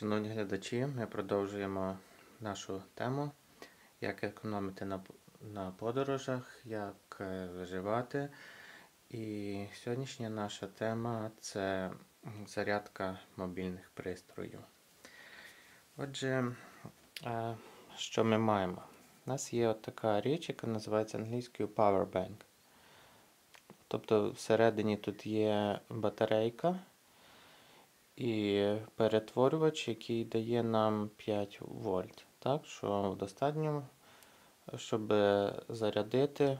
Шановні глядачі, ми продовжуємо нашу тему, як економити на, на подорожах, як е, виживати. І сьогоднішня наша тема це зарядка мобільних пристроїв. Отже, е, що ми маємо? У нас є от така річ, яка називається англійською Powerbank. Тобто всередині тут є батарейка і перетворювач, який дає нам 5 вольт. Так, що достатньо, щоб зарядити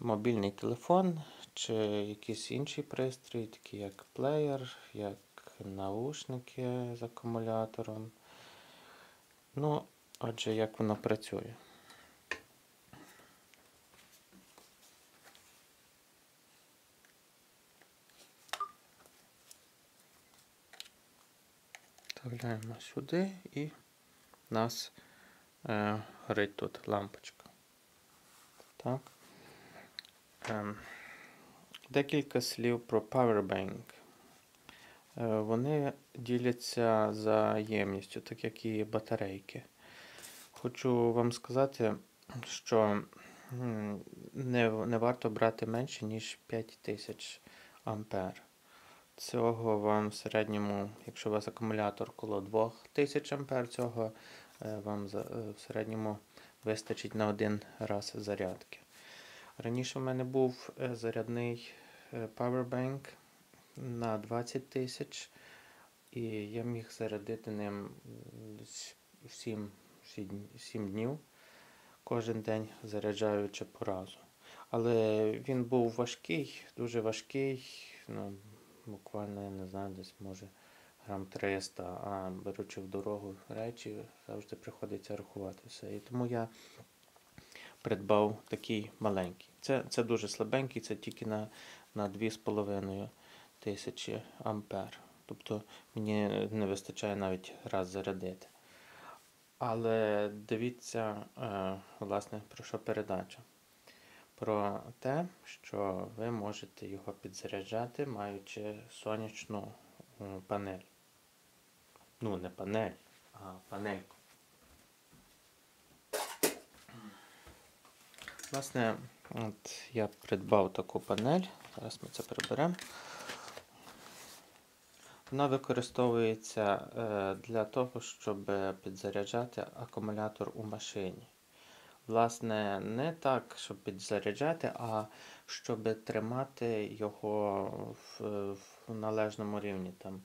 мобільний телефон чи якийсь інший пристрій, такий як плеєр, як наушники з акумулятором. Ну, отже, як воно працює. Вставляємо сюди і нас е, горить тут лампочка. Так. Е, декілька слів про Powerbank. Е, вони діляться за ємністю, так як і батарейки. Хочу вам сказати, що не, не варто брати менше, ніж 5000 ампер. Цього вам в середньому, якщо у вас акумулятор коло 2000 А, цього е, вам е, в середньому вистачить на один раз зарядки. Раніше в мене був е, зарядний Powerbank на 20 тисяч, і я міг зарядити ним 7, 7 днів кожен день заряджаючи по разу. Але він був важкий, дуже важкий. ну, буквально, я не знаю, десь може грам 300, а беручи в дорогу речі, завжди приходиться рахувати все. І тому я придбав такий маленький. Це це дуже слабенький, це тільки на на 2,5 тисячі ампер. Тобто мені не вистачає навіть раз зарядити. Але дивіться, е, власне, про що передача про те, що ви можете його підзаряджати, маючи сонячну панель. Ну, не панель, а панельку. Власне, от я придбав таку панель, зараз ми це приберемо. Вона використовується е, для того, щоб підзаряджати акумулятор у машині. Власне, не так, щоб підзаряджати, а щоб тримати його в, в належному рівні. там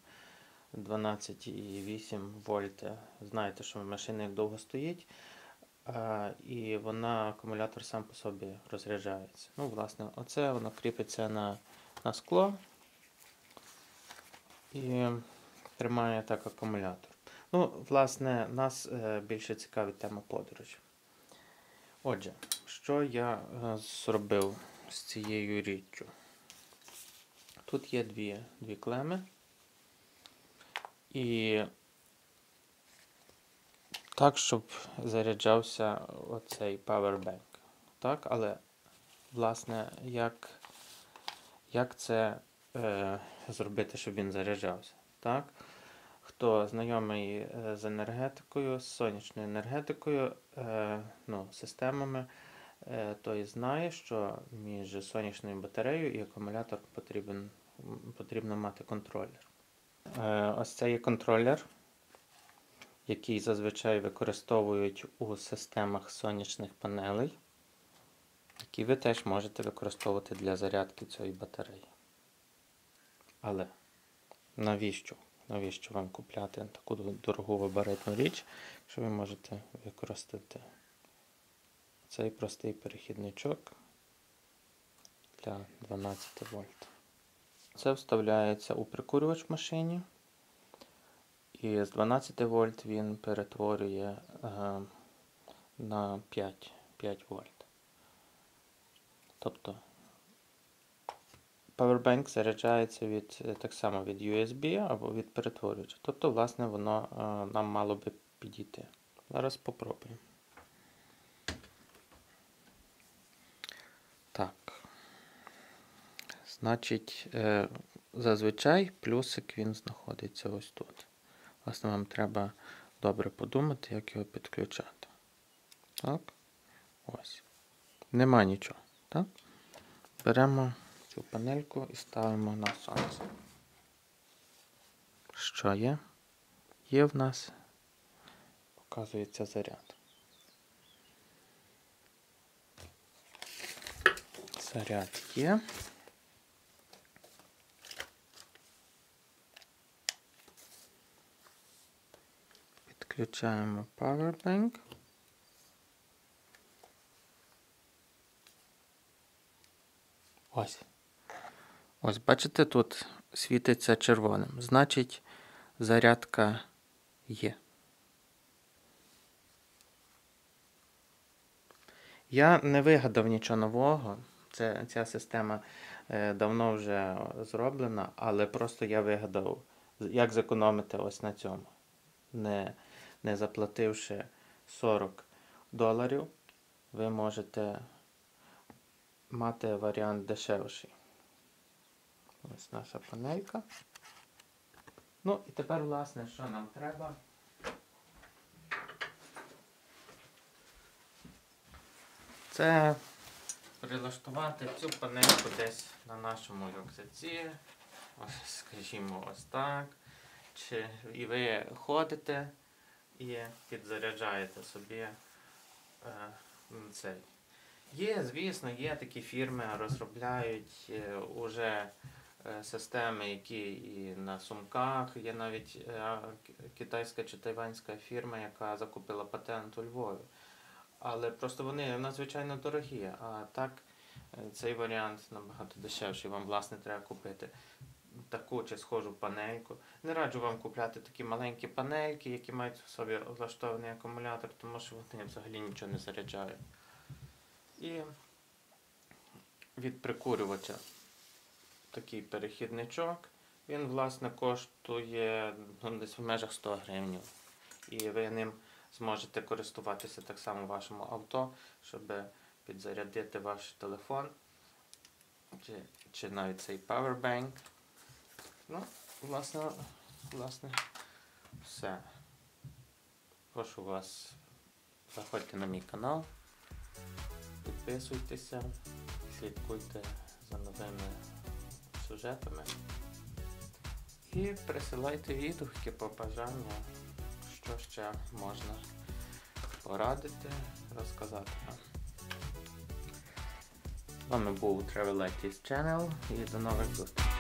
12,8 вольти. Знаєте, що машина як довго стоїть, і вона, акумулятор сам по собі розряджається. Ну, власне, оце воно кріпиться на, на скло і тримає так акумулятор. Ну, власне, нас е, більше цікавить тема подорожі. Отже, що я е, зробив з цією річчю? Тут є дві дві клеми. І так, щоб заряджався оцей Powerbank. Так, але, власне, як як це е, зробити, щоб він заряджався? Так? Хто знайомий е, з енергетикою, з сонячною енергетикою, е, ну, системами, е, той знає, що між сонячною батареєю і акумулятором потрібен, потрібно мати контролер. Ось це є контролер, який зазвичай використовують у системах сонячних панелей, які ви теж можете використовувати для зарядки цієї батареї. Але навіщо? Навіщо вам купляти таку дорогу вибаритну річ, якщо ви можете використати цей простий перехідничок для 12 вольт. Це вставляється у прикурювач машині. І з 12 вольт він перетворює е, на 5, 5 вольт. Тобто Powerbank заряджається від е, так само від USB або від перетворювача. Тобто, власне, воно е, нам мало би підійти. Зараз спробуємо. Так. Значить, е, зазвичай плюсик він знаходиться ось тут. Власне, вам треба добре подумати, як його підключати. Так. Ось. Нема нічого. Так? Беремо цю панельку і ставимо на сонце. Що є? Є в нас, показується заряд. Заряд є. Підключаємо Powerbank. Ось. Ось, бачите, тут світиться червоним. Значить, зарядка є. Я не вигадав нічого нового. Це, ця система е, давно вже зроблена, але просто я вигадав, як зекономити ось на цьому. Не, не заплативши 40 доларів, ви можете мати варіант дешевший. Ось наша панелька. Ну і тепер, власне, що нам треба? Це прилаштувати цю панельку десь на нашому рюкзаці. Ось, скажімо, ось так. Чи, і ви ходите і підзаряджаєте собі е, цей. Є, звісно, є такі фірми, розробляють е, уже системи, які і на сумках. Є навіть е, китайська чи тайванська фірма, яка закупила патент у Львові. Але просто вони надзвичайно дорогі. А так е, цей варіант набагато дешевший. Вам, власне, треба купити таку чи схожу панельку. Не раджу вам купляти такі маленькі панельки, які мають в собі влаштований акумулятор, тому що вони взагалі нічого не заряджають. І від прикурювача такий перехідничок. Він, власне, коштує ну, десь в межах 100 гривень. І ви ним зможете користуватися так само вашому авто, щоб підзарядити ваш телефон чи, чи навіть цей powerbank. Ну, власне, власне, все. Прошу вас, заходьте на мій канал, підписуйтеся, слідкуйте за новими сюжетами. І присилайте відгуки по бажанню, що ще можна порадити, розказати вам. З вами був Travel Channel і до нових зустрічей.